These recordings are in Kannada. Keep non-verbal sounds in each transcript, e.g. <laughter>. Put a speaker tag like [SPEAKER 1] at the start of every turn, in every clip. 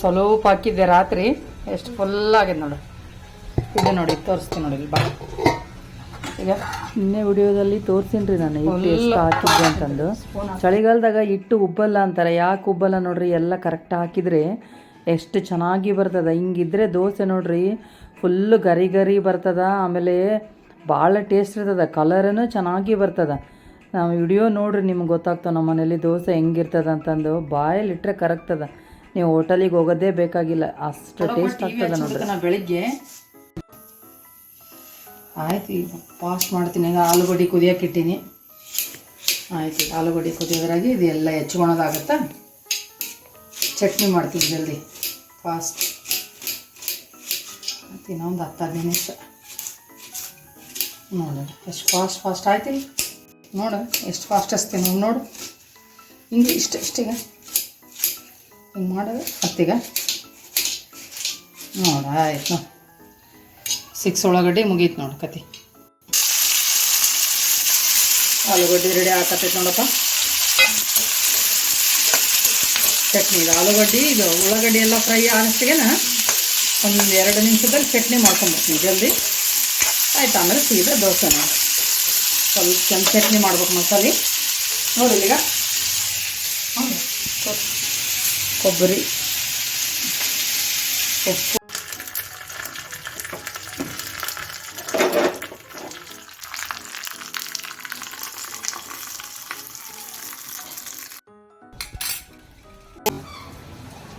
[SPEAKER 1] ಸ್ವಲ್ಪ ಹಾಕಿದ್ದೆ ರಾತ್ರಿ ಎಷ್ಟು ಫುಲ್ ಆಗಿದೆ ನೋಡು. ಇದೆ ನೋಡಿ ತೋರಿಸ್ತೀನಿ ನೋಡಿ ಬಾ. ಈಗ
[SPEAKER 2] ನಿನ್ನೆ ವಿಡಿಯೋದಲ್ಲಿ ತೋರಿಸಿನ್ರಿ ನಾನು ಹಿಟ್ಟು ಎಷ್ಟು ಹಾಕಿದ್ದೆ ಅಂತಂದು. ಚಳಿಗಾಲದಾಗ ಹಿಟ್ಟು ಉಬ್ಬಲ್ಲ ಅಂತಾರೆ ಯಾಕೆ ಉಬ್ಬಲ್ಲ ನೋಡ್ರಿ ಎಲ್ಲ ಕರೆಕ್ಟ್ ಹಾಕಿದ್ರೆ ಎಷ್ಟು ಚೆನ್ನಾಗಿ ಬರ್ತದ. ಹಿಂಗಿದ್ರೆ ದೋಸೆ ನೋಡ್ರಿ ಫುಲ್ಲು ಗರಿ ಗರಿ ಬರ್ತದ ಆಮೇಲೆ ಭಾಳ ಟೇಸ್ಟ್ ಇರ್ತದ ಕಲರನು ಚೆನ್ನಾಗಿ ಬರ್ತದ. ನಾವು ವಿಡಿಯೋ ನೋಡ್ರಿ ನಿಮ್ಗೆ ಗೊತ್ತಾಗ್ತದೆ ನಮ್ಮ ಮನೇಲಿ ದೋಸೆ ಹೆಂಗಿರ್ತದ ಅಂತಂದು ಬಾಯಲ್ಲಿ ಇಟ್ಟರೆ ಕರಗ್ತದ ನೀವು ಹೋಟೆಲಿಗೆ ಹೋಗೋದೇ ಬೇಕಾಗಿಲ್ಲ. ಅಷ್ಟು ಟೇಸ್ಟ್ ಆಗ್ತದೆ ನೋಡ್ರಿ.
[SPEAKER 1] ಬೆಳಿಗ್ಗೆ. ಆಯ್ತು ಈಗ ಫಾಸ್ಟ್ ಮಾಡ್ತೀನಿ. ಈಗ ಆಲೂಗಡ್ಡೆ ಇಟ್ಟೀನಿ. ಆಯ್ತು ಆಲೂಗಡ್ಡೆ ಕುದಿಯೋದ್ರಾಗಿ ಇದು ಎಲ್ಲ ಹೆಚ್ಕೊಳೋದಾಗತ್ತಾ? ಚಟ್ನಿ ಮಾಡ್ತೀನಿ ಜಲ್ದಿ. ಫಾಸ್ಟ್ ಮತ್ತು ಇನ್ನೊಂದು ಹತ್ತು ಹದಿನೈದು ನಿಮಿಷ ನೋಡು ಎಷ್ಟು ಫಾಸ್ಟ್ ಫಾಸ್ಟ್ ಆಯ್ತು ನೋಡ ನೋಡು ಎಷ್ಟು ಫಾಸ್ಟ್ ಹಚ್ತೀನಿ ನೋಡು. ಹಿಂಗೆ ಇಷ್ಟ ಇಷ್ಟೀಗ? ಹಿಂಗೆ ಮಾಡೋದು ಮತ್ತೀಗ ನೋಡ, ಆಯ್ತು. ಸಿಕ್ಸ್ ಒಳಗಡೆ ಮುಗೀತು ನೋಡಿ ಕತಿ. ಆಲೂಗಡ್ಡೆ ರೆಡಿ ಹಾಕತ್ತೈತೆ ನೋಡಪ್ಪ. ಚಟ್ನಿ ಇದು ಆಲೂಗಡ್ಡೆ, ಇದು ಉಳ್ಳಾಗಡ್ಡಿ ಎಲ್ಲ ಫ್ರೈ ಆಗೋಷ್ಟಿಗೆನ ಒಂದು ಎರಡು ನಿಮಿಷದಲ್ಲಿ ಚಟ್ನಿ ಮಾಡ್ಕೊಂಬರ್ತೀನಿ ಜಲ್ದಿ. ಆಯ್ತು, ಆಮೇಲೆ ಸೀದಾ ದೋಸೆ ಸ್ವಲ್ಪ ಚಂದ ಚಟ್ನಿ ಮಾಡ್ಬೇಕು ಮಸಾಲೆ. ನೋಡಿ ಈಗ. ಕೊಬ್ಬರಿ ಉಪ್ಪು.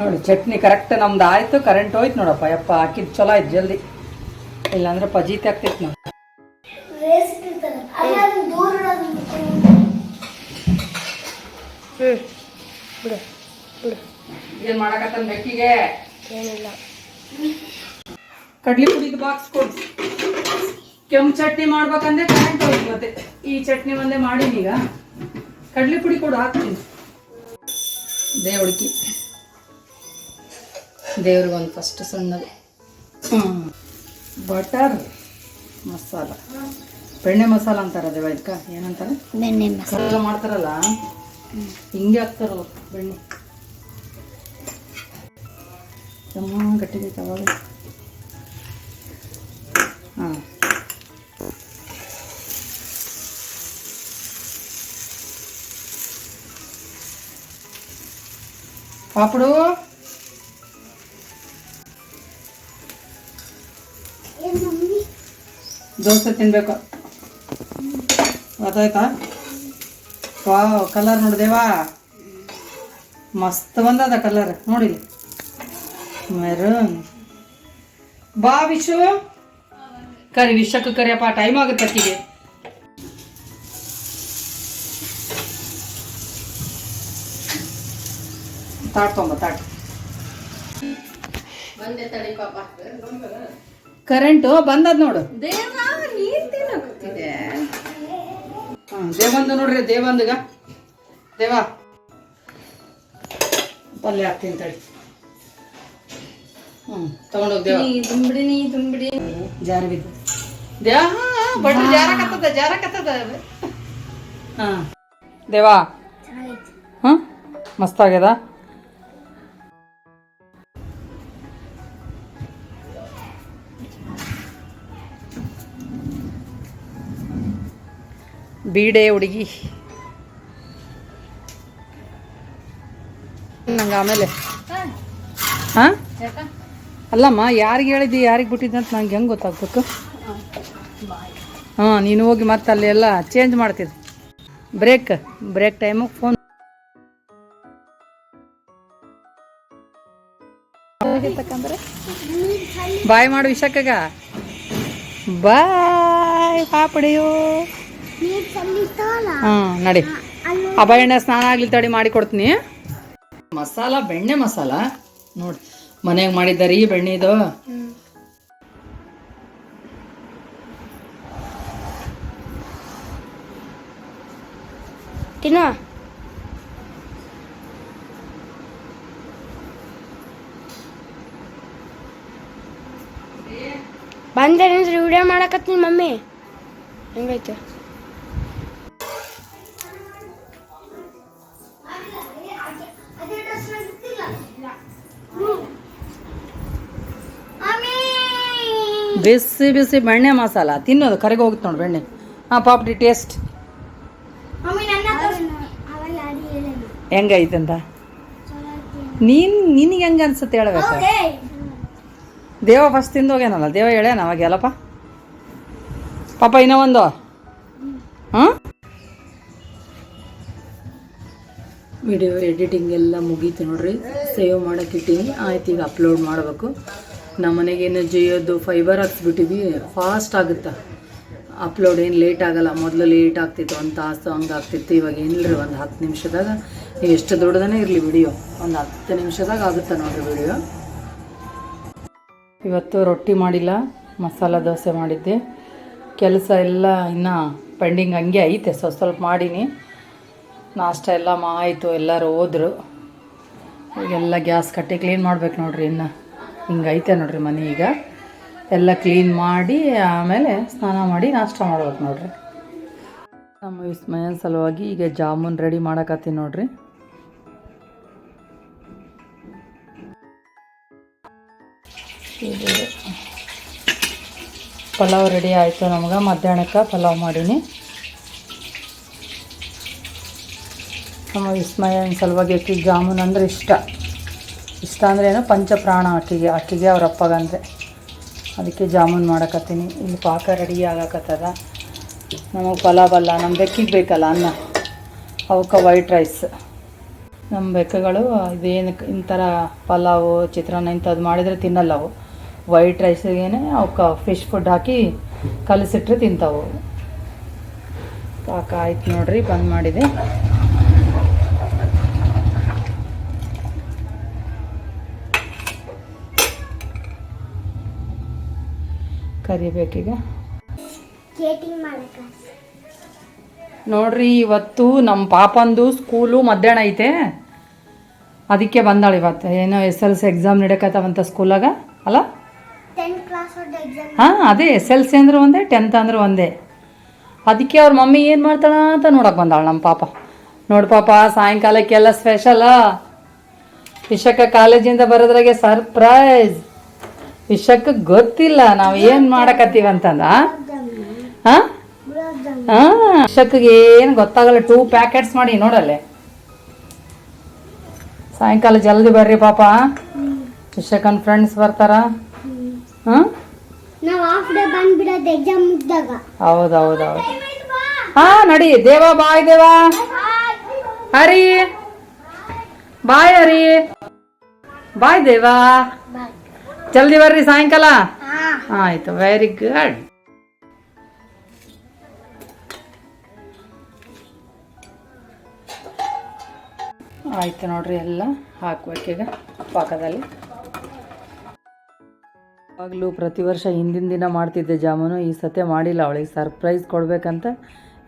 [SPEAKER 1] ನೋಡಿ ಚಟ್ನಿ ಕರೆಕ್ಟ್ ನಮ್ದು ಆಯ್ತು ಕರೆಂಟ್ ಹೋಯ್ತು ನೋಡಪ್ಪ. ಯಪ್ಪ ಹಾಕಿದ್ ಚಲೋ ಆಯ್ತು ಜಲ್ದಿ. ಇಲ್ಲಾಂದ್ರೆ ಪಜೀತಿ ಆಗ್ತೈತಿ ನೋಡಿ. ಏನ್ ಮಾಡಕತ್ತನ್ ಬೆಕ್ಕಿಗೆ? ಕಡ್ಲಿ ಪುಡಿದ ಬಾಕ್ಸ್ ಕೊಡ್. ಕೆಂಪು ಚಟ್ನಿ ಮಾಡ್ಬೇಕಂದ್ರೆ ಕರೆಂಟ್ ಹೋಗಿ ಮತ್ತೆ. ಈ ಚಟ್ನಿ ಒಂದೇ ಮಾಡೀನಿ ಈಗ. ಕಡ್ಲಿ ಪುಡಿ ಕೊಡು ಹಾಕ್ತೀನಿ. ದೇವಡಿಕೆ ದೇವ್ರಿಗೊಂದು ಫಸ್ಟ್ ಸಣ್ಣದು. ಬಟರ್ ಮಸಾಲ. ಬೆಣ್ಣೆ ಮಸಾಲ ಅಂತಾರ ಅದೇ ಇದಕ್ಕ ಏನಂತಾರೆ?
[SPEAKER 3] ಬೆಣ್ಣೆ
[SPEAKER 1] ಕಲ್ಲ ಮಾಡ್ತಾರಲ್ಲ? ಹಿಂಗೆ ಹಾಕ್ತಾರಲ್ಲ ಬೆಣ್ಣೆ. ತುಂಬ ಗಟ್ಟಿಗೈತೆ ಅವಾಗ ಹಾಂ ಪಾಪಡು ದೋಸೆ ತಿನ್ಬೇಕು ಗೊತ್ತಾಯ್ತಾ ವಾವ್ ಕಲರ್ ನೋಡ್ದೇವಾ ಮಸ್ತ್ ಬಂದದ ಕಲರ್ ನೋಡಿ ಮೆರೂನ್ ಬಾ ವಿಶು. ಕರಿ ವಿಷಕ್ಕೆ ಕರಿಯಪ್ಪ ಟೈಮ್ ಆಗುತ್ತೆ ಅಕ್ಕಿಗೆ. ತಾಡ್ಕೊಂಬ ತಾಟ್ ಕರೆಂಟು ಬಂದದ್ ನೋಡು. ದೇವಂದು ನೋಡ್ರಿ ದೇವಂದಗ. ದೇವ. ಪಲ್ಯ ಹಾಕ್ತೀನಿ ತಡಿ. ಹ್ಞೂ ತಗೊಂಡೋಗಿ ದೇವ
[SPEAKER 3] ತುಂಬಿಡಿ ತುಂಬಿಡಿ
[SPEAKER 1] ಜಾರ ಬಿದ್ದು ದೇವ ಬಡ್ರಿ ಜಾರಕತ್ತದ ಜಾರಕತ್ತದ ಹಾಂ. ದೇವಾ. ಹಾಂ ಮಸ್ತ್ ಆಗ್ಯದ ಬೀಡೆ ಹುಡುಗಿ. ನಂಗೆ ಆಮೇಲೆ. ಹಾಂ. ಅಲ್ಲಮ್ಮ, ಯಾರಿಗೆ ಹೇಳಿದ್ದಿ, ಯಾರಿಗೆ ಬಿಟ್ಟಿದ್ದೆ ಅಂತ ನಂಗೆ ಹೆಂಗೆ ಗೊತ್ತಾಗ್ಬೇಕು ಹಾಂ, ನೀನು ಹೋಗಿ ಮತ್ತೆ ಅಲ್ಲಿ ಎಲ್ಲ ಚೇಂಜ್ ಮಾಡ್ತಿದ್ದೆ ಬ್ರೇಕ್ ಬ್ರೇಕ್ ಟೈಮಿಗೆ ಫೋನ್ ಬಾಯ್ ಮಾಡು ವಿಷಕ್ಕಗ ಬಾಯ್ ಪಾಪಡಿಯೋ ಹಾಂ, ನಡಿ. ಅಭಯಣ್ಣ ಸ್ನಾನ ಆಗ್ಲಿ ತಡಿ ಮಾಡಿ ಕೊಡ್ತೀನಿ. ಮಸಾಲ, ಬೆಣ್ಣೆ ಮಸಾಲ. ನೋಡಿ ಮನೆಗೆ ಮಾಡಿದ್ದಾರಿ ಬೆಣ್ಣೆದು
[SPEAKER 3] ತಿನ್ನೋ ಬಂದೆ ವಿಡಿಯೋ ಮಾಡಕತ್ತೀನಿ ಮಮ್ಮಿ ಹೆಂಗೈತೆ
[SPEAKER 1] ಬಿಸಿ ಬಿಸಿ ಬೆಣ್ಣೆ ಮಸಾಲ ತಿನ್ನೋದು ಕರೆಗೆ ಹೋಗುತ್ತೆ ನೋಡಿ ಬೆಣ್ಣೆ. ಹಾಂ ಪಾಪಡಿ ಟೇಸ್ಟ್. ಹೆಂಗೈತಂತ ನೀನು ನಿನಗೆ ಹೆಂಗೆ ಅನ್ಸುತ್ತೆ ಹೇಳ್ಬೇಕು? ದೇವ ಫಸ್ಟ್ ತಿಂದು ಹೋಗ್ಯಾನಲ್ಲ ದೇವ ಹೇಳ್ಯಾನ ಅವಾಗ ಎಲ್ಲಪ್ಪ ಪಾಪ ಇನ್ನೂ ಒಂದು. ಹಾಂ ವಿಡಿಯೋ ಎಡಿಟಿಂಗ್ ಎಲ್ಲ ಮುಗೀತು ನೋಡ್ರಿ. ಸೇವ್ ಮಾಡೋಕೆ ಇಟ್ಟೀನಿ. ಆಯ್ತು ಈಗ ಅಪ್ಲೋಡ್ ಮಾಡಬೇಕು. ನಮ್ಮ ಮನೆಗೇನು ಜಿಯೋದು ಫೈಬರ್ ಹಾಕ್ಸ್ಬಿಟ್ಟಿದ್ವಿ. ಫಾಸ್ಟ್ ಆಗುತ್ತೆ. ಅಪ್ಲೋಡ್ ಏನು ಲೇಟ್ ಆಗಲ್ಲ. ಮೊದಲು ಲೇಟ್ ಆಗ್ತಿತ್ತು. ಒಂದು ತಾಸು ಹಂಗೆ ಆಗ್ತಿತ್ತು. ಇವಾಗ ಏನಿಲ್ಲ ಒಂದು ಹತ್ತು ನಿಮಿಷದಾಗ. ಎಷ್ಟು ದೊಡ್ಡದನೇ ಇರಲಿ ವಿಡಿಯೋ ಒಂದು ಹತ್ತು ನಿಮಿಷದಾಗ ಆಗುತ್ತೆ ನೋಡಿರಿ ವಿಡಿಯೋ ಇವತ್ತು ರೊಟ್ಟಿ ಮಾಡಿಲ್ಲ. ಮಸಾಲ ದೋಸೆ ಮಾಡಿದ್ದೆ. ಕೆಲಸ ಎಲ್ಲ ಇನ್ನು ಪೆಂಡಿಂಗ್ ಹಂಗೆ ಐತೆ. ಸ್ವಲ್ಪ ಸ್ವಲ್ಪ ಮಾಡೀನಿ. ನಾಷ್ಟ ಎಲ್ಲ ಆಯಿತು. ಎಲ್ಲರೂ ಹೋದರು. ಎಲ್ಲ ಗ್ಯಾಸ್ ಕಟ್ಟಿ ಕ್ಲೀನ್ ಮಾಡ್ಬೇಕು ನೋಡ್ರಿ ಇನ್ನು. ಹಿಂಗೈತೆ ನೋಡ್ರಿ ಮನೆ ಈಗ. ಎಲ್ಲ ಕ್ಲೀನ್ ಮಾಡಿ, ಆಮೇಲೆ ಸ್ನಾನ ಮಾಡಿ ನಾಷ್ಟ ಮಾಡ್ಬೇಕು ನೋಡ್ರಿ. ನಮ್ಮ ವಿಸ್ಮಯನ ಸಲುವಾಗಿ ಈಗ ಜಾಮೂನ್ ರೆಡಿ ಮಾಡಕತ್ತೀನಿ ನೋಡ್ರಿ. ಪಲಾವ್ ರೆಡಿ ಆಯಿತು ನಮ್ಗೆ. ಮಧ್ಯಾಹ್ನಕ್ಕೆ ಪಲಾವ್ ಮಾಡೀನಿ. ನಮ್ಮ ವಿಸ್ಮಯನ ಸಲುವಾಗಿ ಜಾಮೂನ್ ಅಂದ್ರೆ ಇಷ್ಟ. ಇಷ್ಟ ಅಂದ್ರೇನು ಪಂಚಪ್ರಾಣ ಅಕ್ಕಿಗೆ ಅಕ್ಕಿಗೆ ಅವ್ರ ಅಪ್ಪಗಂದ್ರೆ. ಅದಕ್ಕೆ ಜಾಮೂನ್ ಮಾಡಕತ್ತೀನಿ. ಇಲ್ಲಿ ಪಾಕ ರೆಡಿ ಆಗಕತ್ತದ. ನಮಗೆ ಪಲಾವ್ ಅಲ್ಲ ನಮ್ಮ ಬೆಕ್ಕಿಗೆ ಬೇಕಲ್ಲ ಅನ್ನ. ಅವಕ್ಕೆ ವೈಟ್ ರೈಸ್ ನಮ್ಮ ಬೆಕ್ಕಗಳು ಇದೇನು ಇಂಥರ ಪಲಾವು, ಚಿತ್ರಾನ್ನ ಇಂಥದ್ದು ಮಾಡಿದರೆ ತಿನ್ನಲ್ಲ ಅವು. ವೈಟ್ ರೈಸಿಗೇನೆ ಅವಕ್ಕೆ ಫಿಶ್ ಫುಡ್ ಹಾಕಿ ಕಲಸಿಟ್ರೆ ತಿಂತಾವು. ಪಾಕ ಆಯ್ತು ನೋಡ್ರಿ, ಬಂದ್ ಮಾಡಿದೆ. ಕರಿಬೇಕೀಗ ನೋಡ್ರಿ ಇವತ್ತು ನಮ್ಮ ಪಾಪಂದು ಸ್ಕೂಲು ಮಧ್ಯಾಹ್ನ ಐತೆ. ಅದಕ್ಕೆ ಬಂದಾಳೆ ಇವತ್ತು. ಏನೋ ಎಸ್ ಎಲ್ ಸಿ ಎಕ್ಸಾಮ್ ನಡಕತ್ತಾವಂತ ಸ್ಕೂಲಾಗ ಅಲ್ಲ? ಹಾಂ ಅದೇ ಎಸ್ ಎಲ್ ಸಿ ಅಂದ್ರೆ ಒಂದೇ ಟೆಂತ್ ಅಂದ್ರೆ ಒಂದೇ. ಅದಕ್ಕೆ ಅವ್ರ ಮಮ್ಮಿ ಏನು ಮಾಡ್ತಾಳ ಅಂತ ನೋಡಕ್ಕೆ ಬಂದಾಳೆ ನಮ್ಮ ಪಾಪ. ನೋಡಿ ಪಾಪ ಸಾಯಂಕಾಲಕ್ಕೆಲ್ಲ ಸ್ಪೆಷಲ ವಿಶಕ್ಕ ಕಾಲೇಜಿಂದ ಬರೋದ್ರಾಗೆ ಸರ್ಪ್ರೈಸ್ ವಿಶಕ್ಕೆ ಗೊತ್ತಿಲ್ಲ ನಾವು ಏನು ಮಾಡಕತ್ತೀವಿ ಅಂತಂದ? ಹಾಂ? ಹಾಂ? ವಿಶಕ್ಕಿಗೆ ಏನು ಗೊತ್ತಾಗಲ್ಲ ಟೂ ಪ್ಯಾಕೆಟ್ಸ್ ಮಾಡಿ ನೋಡಲ್ಲೇ. ಸಾಯಂಕಾಲ ಜಲ್ದಿ ಬರ್ರಿ ಪಾಪ. ವಿಶಕ್ಕನ್ ಫ್ರೆಂಡ್ಸ್ ಬರ್ತಾರ. ಹಾಂ? ಹಾ ನಡಿ. ದೇವ ಬಾಯ್ ದೇವ. ಹರಿ. ಬಾಯ್ ಹರಿ. ಬಾಯ್ ದೇವ. ಜಲ್ದಿ ಬರ್ರಿ ಸಾಯಂಕಾಲ. ಆಯ್ತು ವೆರಿ ಗುಡ್ ಆಯ್ತು ನೋಡ್ರಿ ಎಲ್ಲ ಹಾಕ್ಬೇಕೀಗ ಪಾಕದಲ್ಲಿ. ಯಾವಾಗಲೂ ಪ್ರತಿ ವರ್ಷ ಹಿಂದಿನ ದಿನ ಮಾಡ್ತಿದ್ದೆ ಜಾಮೂನು ಈ ಸತೆ ಮಾಡಿಲ್ಲ ಅವಳಿಗೆ ಸರ್ಪ್ರೈಸ್ ಕೊಡಬೇಕಂತ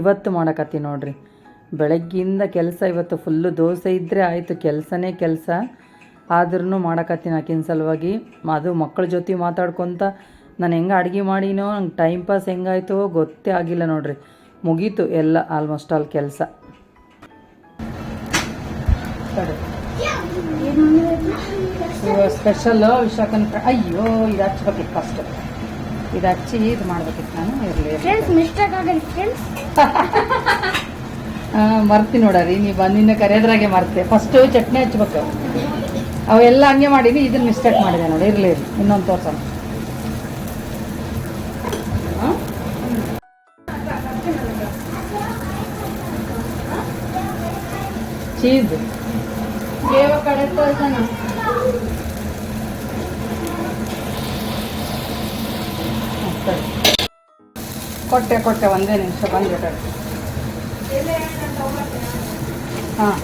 [SPEAKER 1] ಇವತ್ತು ಮಾಡಕತ್ತೀನಿ ನೋಡ್ರಿ. ಬೆಳಗ್ಗಿಂದ ಕೆಲಸ ಇವತ್ತು ಫುಲ್ಲು ದೋಸೆ ಇದ್ದರೆ ಆಯಿತು ಕೆಲಸನೇ ಕೆಲಸ. ಆದ್ರೂ ಮಾಡಕತ್ತೀನಿ ಆಕಿನ ಸಲುವಾಗಿ. ಅದು ಮಕ್ಕಳ ಜೊತೆ ಮಾತಾಡ್ಕೊತ ನಾನು ಹೆಂಗೆ ಅಡುಗೆ ಮಾಡಿನೋ ನಂಗೆ ಟೈಮ್ ಪಾಸ್ ಹೆಂಗಾಯ್ತೋ ಗೊತ್ತೇ ಆಗಿಲ್ಲ ನೋಡ್ರಿ. ಮುಗೀತು ಎಲ್ಲ ಆಲ್ಮೋಸ್ಟ್ ಆಲ್ ಕೆಲಸ. ಸ್ಪೆಷಲ್ ವಿಶಾಖನ್ ಅಯ್ಯೋ ಇದು ಹಚ್ಬೇಕಿತ್ತು ಫಸ್ಟ್ ಇದು ಹಚ್ಚಿ ಇದು ಮಾಡ್ಬೇಕಿತ್ತು ನಾನು ಇರಲಿ <laughs> ಮರ್ತಿ ನೋಡರಿ ನೀವು ಬಂದಿನ ಕರೆಯೋದ್ರಾಗೆ ಮರ್ತೆ. ಫಸ್ಟು ಚಟ್ನಿ ಹಚ್ಬೇಕು. ಅವೆಲ್ಲ ಹಂಗೆ ಮಾಡೀನಿ ಇದನ್ನ ಮಿಸ್ಟೇಕ್ ಮಾಡಿದೆ ನೋಡಿ ಇರಲಿ ಇನ್ನೊಂದು ತೋರ್ಸೋಣ. ಚೀಸ್
[SPEAKER 3] ಕಡೆ ತೋರ್ಸೋಣ.
[SPEAKER 1] ಕೊಟ್ಟೆ ಕೊಟ್ಟೆ ಒಂದೇ ನಿಮಿಷ ಬಂದ್ಬಿಟ್ಟಾರೆ ಹಾಂ.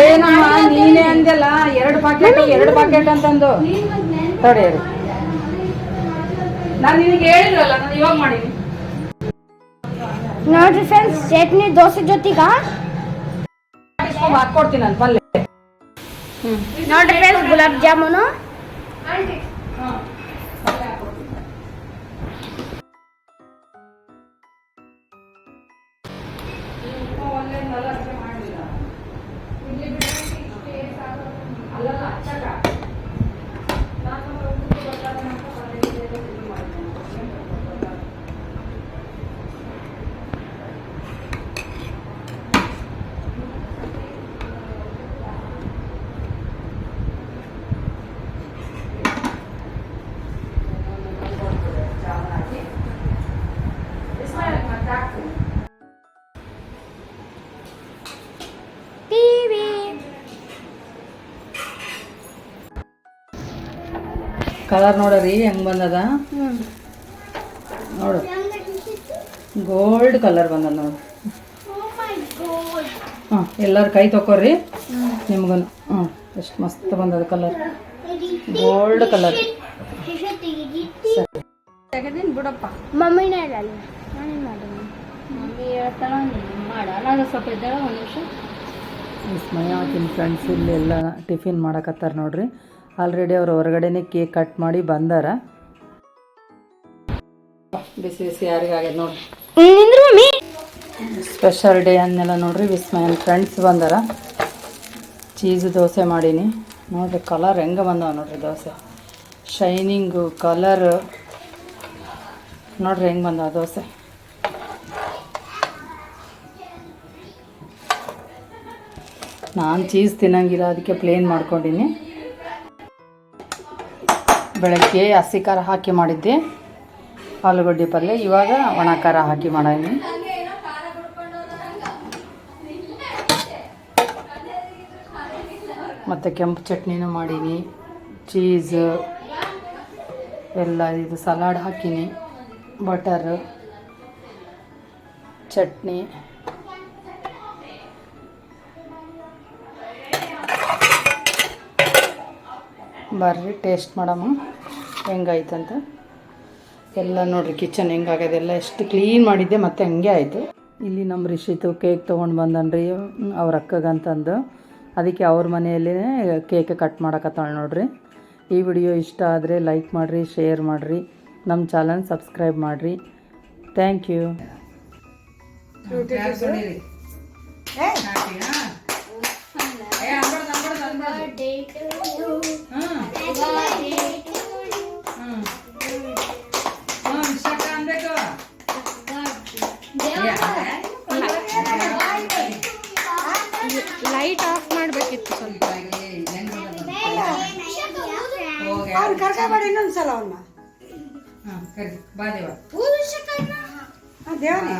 [SPEAKER 1] ಏನಮ್ಮ ನೀನೇ ಅಂದಲ್ಲ ಎರಡು ಪಾಕೆಟ್ ಎರಡು ಪಾಕೆಟ್ ಅಂತಂದು. ತಡಿ ಇರು. ನಾನು ನಿನಗೆ ಹೇಳಿದ್ರಲ್ಲ ನಾನು ಇವಾಗ ಮಾಡೀನಿ.
[SPEAKER 3] ನೋಡ್ರಿ ಫ್ರೆಂಡ್ಸ್ ಚಟ್ನಿ ದೋಸೆ ಜೊತೆಗ?
[SPEAKER 1] ಹಾಕೊಡ್ತೀನಿ ನಾನು ಪಲ್ಯ
[SPEAKER 3] ನೋಡ್ರಿ ಫ್ರೆಂಡ್ಸ್ ಗುಲಾಬ್ ಜಾಮೂನು?
[SPEAKER 1] ಕಲರ್ ನೋಡ್ರಿ ಹೆಂಗ್ ಬಂದದ? ನೋಡು. ಗೋಲ್ಡ್ ಕಲರ್ ಬಂದದ ನೋಡು. ಹಾಂ ಎಲ್ಲರೂ ಕೈ ತಕೋರಿ. ನಿಮ್ಗೂ ಹ್ಞೂ ಎಷ್ಟು ಮಸ್ತ್ ಬಂದದ ಕಲರ್. Gold colour.
[SPEAKER 4] ಬಿಡಪ್ಪ.
[SPEAKER 3] ಮಮ್ಮಿನೇ ನಾನೇನು ಮಾಡೋದು
[SPEAKER 2] ಮಮ್ಮಿ ಹೇಳ್ತಾಳ ಮಾಡ. ನಾನು ಸ್ವಲ್ಪ ಇದ್ದಾಳ ಒಂದು ನಿಮಿಷ.
[SPEAKER 1] ವಿಸ್ಮಯ ಆಕಿನ ಫ್ರೆಂಡ್ಸ್ ಇಲ್ಲಿ ಎಲ್ಲ ಟಿಫಿನ್ ಮಾಡಕತ್ತಾರ ನೋಡ್ರಿ. ಆಲ್ರೆಡಿ ಅವ್ರು ಹೊರಗಡೆನೆ ಕೇಕ್ ಕಟ್ ಮಾಡಿ ಬಂದಾರ. ಬಿಸಿ ಬಿಸಿ ಯಾರಿಗಾಗ್ಯದ ನೋಡ್ರಿ.
[SPEAKER 3] ನಿಂದ್ರು ಮಮ್ಮಿ.
[SPEAKER 1] ಸ್ಪೆಷಲ್ ಡೇ ಅನ್ನೆಲ್ಲ ನೋಡ್ರಿ ವಿಸ್ಮಯನ್ ಫ್ರೆಂಡ್ಸ್ ಬಂದಾರ. ಚೀಸ್ ದೋಸೆ ಮಾಡೀನಿ. ನೋಡ್ರಿ ಕಲರ್ ಹೆಂಗೆ ಬಂದವ ನೋಡ್ರಿ ದೋಸೆ. ಶೈನಿಂಗು ಕಲರ್ ನೋಡ್ರಿ ಹೆಂಗೆ ಬಂದವ ದೋಸೆ. ನಾನು ಚೀಸ್ ತಿನ್ನಂಗಿಲ್ಲ ಅದಕ್ಕೆ ಪ್ಲೇನ್ ಮಾಡ್ಕೊಂಡಿನಿ. ಬೆಳಗ್ಗೆ ಹಸಿ ಖಾರ ಹಾಕಿ ಮಾಡಿದ್ದೆ. ಆಲೂಗಡ್ಡೆ ಪಲ್ಯ, ಇವಾಗ ಒಣ ಖಾರ ಹಾಕಿ ಮಾಡೀನಿ. ಮತ್ತು ಕೆಂಪು ಚಟ್ನಿನೂ ಮಾಡೀನಿ. ಚೀಸ್, ಎಲ್ಲ ಇದು ಸಲಾಡ್ ಹಾಕೀನಿ. ಬಟರ್, ಚಟ್ನಿ. ಬರ್ರಿ ಟೇಸ್ಟ್ ಮಾಡಮ್ಮ. ಹೆಂಗಾಯ್ತಂತ? ಎಲ್ಲ ನೋಡ್ರಿ ಕಿಚನ್ ಹೆಂಗಾಗ್ಯದ ಎಲ್ಲ ಎಷ್ಟು ಕ್ಲೀನ್ ಮಾಡಿದ್ದೆ ಮತ್ತೆ ಹಂಗೆ ಆಯಿತು. ಇಲ್ಲಿ ನಮ್ಮ ರಿಷಿತು ಕೇಕ್ ತೊಗೊಂಡು ಬಂದನ್ರಿ ಅವ್ರ ಅಕ್ಕಗಂತಂದು ಅದಕ್ಕೆ ಅವ್ರ ಮನೆಯಲ್ಲೇ ಕೇಕ್ ಕಟ್ ಮಾಡಕತ್ತಾಳೆ ನೋಡ್ರಿ. ಈ ವಿಡಿಯೋ ಇಷ್ಟ ಆದರೆ ಲೈಕ್ ಮಾಡಿರಿ ಶೇರ್ ಮಾಡಿರಿ. ನಮ್ಮ ಚಾನಲ್ ಸಬ್ಸ್ಕ್ರೈಬ್ ಮಾಡಿರಿ. ಥ್ಯಾಂಕ್ ಯು
[SPEAKER 3] ಲೈಟ್ ಆಫ್ ಮಾಡಬೇಕಿತ್ತು ಸ್ವಲ್ಪ
[SPEAKER 4] ಅವ್ನು ಕರ್ಕೊಬೇಡಿ ಇನ್ನೊಂದ್ಸಲ ಅವನ್ನ ಬಾ ದೇವ ದೇವನೇ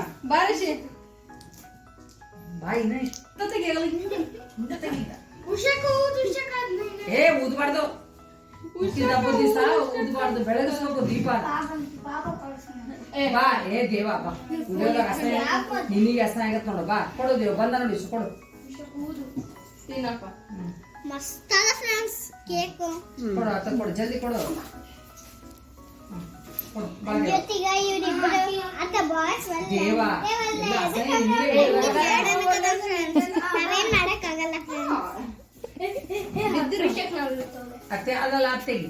[SPEAKER 4] ಬಾ ಇನ್ನ ಇಷ್ಟೊತ್ತಿಗೆ ಹಿಂದೆ ಹಿಂದೆ ತೆಗೀಗ. ಏ ಊದ್ಬಾರ್ದು ಹುಟ್ಟಿದ ಹಬ್ಬದ ದಿವಸ ಊದ್ಬಾರ್ದು ಬೆಳಗಿಸ್ಬೇಕು ದೀಪ ಬಾ ಏ ದೇವ ಬಾ. ನಿನಗೆ ಅಸಹ್ಯ ಆಗತ್ತೆ ನೋಡು ಬಾ. ಕೊಡು ದೇವ ಬಂದ ನೋಡಿ ಇಷ್ಟು ಕೊಡು.
[SPEAKER 3] ಮಸ್ತಾದ ಫ್ರೆಂಡ್ಸ್ ಕೇಕ್
[SPEAKER 4] ಕೊಡು ಕೊಡು ಜಲ್ದಿ ಕೊಡು. ಅತ್ತೆ. ಅದಲ್ಲ ಅತ್ತೆಗೆ.